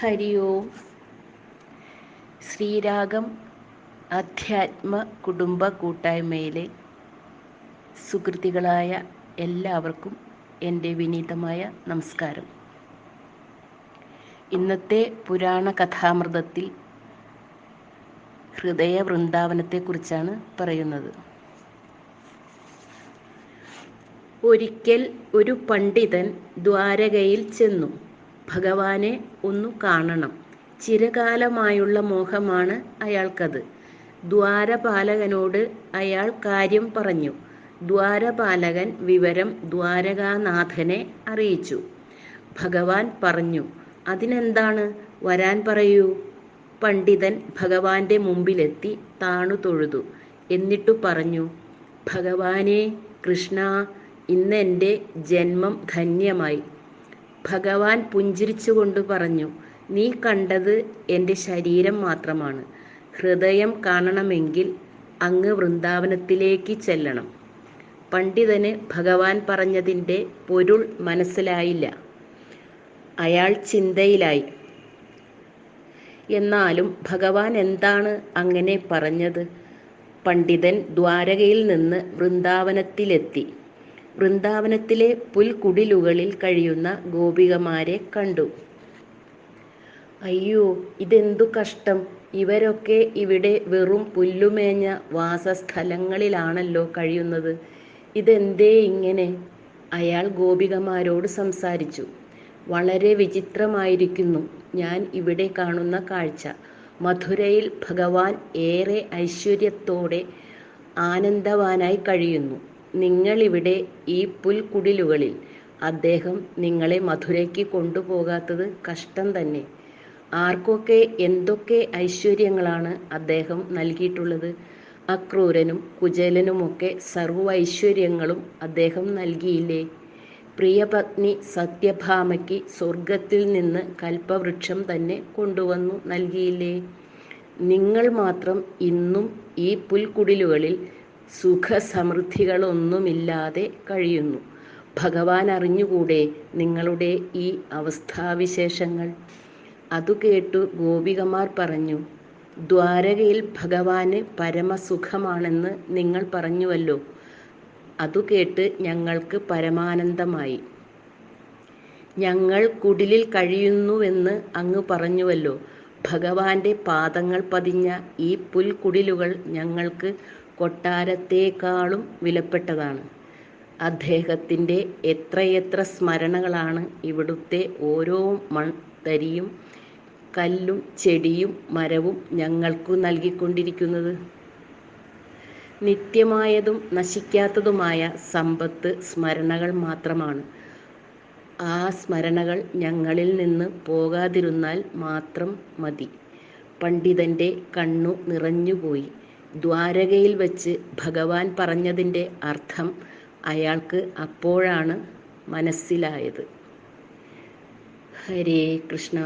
ഹരി ഓം ശ്രീരാഗം അധ്യാത്മ കുടുംബ കൂട്ടായ്മയിലെ സുഹൃത്തുക്കളായ എല്ലാവർക്കും എന്റെ വിനീതമായ നമസ്കാരം. ഇന്നത്തെ പുരാണ കഥാമൃതത്തിൽ ഹൃദയ വൃന്ദാവനത്തെക്കുറിച്ചാണ് പറയുന്നത്. ഒരിക്കൽ ഒരു പണ്ഡിതൻ ദ്വാരകയിൽ ചെന്നു. ഭഗവാനെ ഒന്നു കാണണം. ചിരകാലമായുള്ള മോഹമാണ് അയാൾക്കത്. ദ്വാരപാലകനോട് അയാൾ കാര്യം പറഞ്ഞു. ദ്വാരപാലകൻ വിവരം ദ്വാരകാനാഥനെ അറിയിച്ചു. ഭഗവാൻ പറഞ്ഞു അതിനെന്താണ്? വരാൻ പറയൂ. പണ്ഡിതൻ ഭഗവാന്റെ മുമ്പിലെത്തി താണു തൊഴുതു. എന്നിട്ടു പറഞ്ഞു ഭഗവാനെ കൃഷ്ണ ഇന്നെന്റെ ജന്മം ധന്യമായി. ഭഗവാൻ പുഞ്ചിരിച്ചുകൊണ്ട് പറഞ്ഞു നീ കണ്ടത് എന്റെ ശരീരം മാത്രമാണ്. ഹൃദയം കാണണമെങ്കിൽ അങ്ങ് വൃന്ദാവനത്തിലേക്ക് ചെല്ലണം പണ്ഡിതന് ഭഗവാൻ പറഞ്ഞതിന്റെ പൊരുൾ മനസ്സിലായില്ല. അയാൾ ചിന്തയിലായി. എന്നാലും ഭഗവാൻ എന്താണ് അങ്ങനെ പറഞ്ഞത്? പണ്ഡിതൻ ദ്വാരകയിൽ നിന്ന് വൃന്ദാവനത്തിലെത്തി. വൃന്ദാവനത്തിലെ പുൽക്കുടിലുകളിൽ കഴിയുന്ന ഗോപികമാരെ കണ്ടു. അയ്യോ ഇതെന്തു കഷ്ടം. ഇവരൊക്കെ ഇവിടെ വെറും പുല്ലുമേഞ്ഞ വാസസ്ഥലങ്ങളിലാണല്ലോ കഴിയുന്നത്. ഇതെന്തേ ഇങ്ങനെ? അയാൾ ഗോപികമാരോട് സംസാരിച്ചു. വളരെ വിചിത്രമായിരിക്കുന്നു ഞാൻ ഇവിടെ കാണുന്ന കാഴ്ച. മധുരയിൽ ഭഗവാൻ ഏറെ ഐശ്വര്യത്തോടെ ആനന്ദവാനായി കഴിയുന്നു. നിങ്ങളിവിടെ ഈ പുൽക്കുടിലുകളിൽ അദ്ദേഹം നിങ്ങളെ മധുരയ്ക്ക് കൊണ്ടുപോകാത്തത് കഷ്ടം തന്നെ. ആർക്കൊക്കെ എന്തൊക്കെ ഐശ്വര്യങ്ങളാണ് അദ്ദേഹം നൽകിയിട്ടുള്ളത്? അക്രൂരനും കുചേലനുമൊക്കെ സർവ ഐശ്വര്യങ്ങളും അദ്ദേഹം നൽകിയില്ലേ? പ്രിയപത്നി സത്യഭാമയ്ക്ക് സ്വർഗത്തിൽ നിന്ന് കൽപ്പവൃക്ഷം തന്നെ കൊണ്ടുവന്നു നൽകിയില്ലേ? നിങ്ങൾ മാത്രം ഇന്നും ഈ പുൽക്കുടിലുകളിൽ സുഖസമൃദ്ധികളൊന്നുമില്ലാതെ കഴിയുന്നു. ഭഗവാൻ അറിഞ്ഞുകൂടെ നിങ്ങളുടെ ഈ അവസ്ഥാവിശേഷങ്ങൾ? അതു കേട്ടു ഗോപികമാർ പറഞ്ഞു ദ്വാരകയിൽ ഭഗവാന് പരമസുഖമാണെന്ന് നിങ്ങൾ പറഞ്ഞുവല്ലോ. അതു കേട്ട് ഞങ്ങൾക്ക് പരമാനന്ദമായി. ഞങ്ങൾ കുടിലിൽ കഴിയുന്നുവെന്ന് അങ്ങ് പറഞ്ഞുവല്ലോ. ഭഗവാന്റെ പാദങ്ങൾ പതിഞ്ഞ ഈ പുൽക്കുടിലുകൾ ഞങ്ങൾക്ക് കൊട്ടാരത്തേക്കാളും വിലപ്പെട്ടതാണ്. അദ്ദേഹത്തിന്റെ എത്രയെത്ര സ്മരണകളാണ് ഇവിടുത്തെ ഓരോ മൺതരിയും കല്ലും ചെടിയും മരവും ഞങ്ങൾക്കു നൽകിക്കൊണ്ടിരിക്കുന്നത്. നിത്യമായതും നശിക്കാത്തതുമായ സമ്പത്ത് സ്മരണകൾ മാത്രമാണ്. ആ സ്മരണകൾ ഞങ്ങളിൽ നിന്ന് പോകാതിരുന്നാൽ മാത്രം മതി. പണ്ഡിതന്റെ കണ്ണു നിറഞ്ഞുപോയി. ദ്വാരകയിൽ വച്ച് ഭഗവാൻ പറഞ്ഞതിന്റെ അർത്ഥം അയാൾക്ക് അപ്പോഴാണ് മനസ്സിലായത്. ഹരേ കൃഷ്ണ.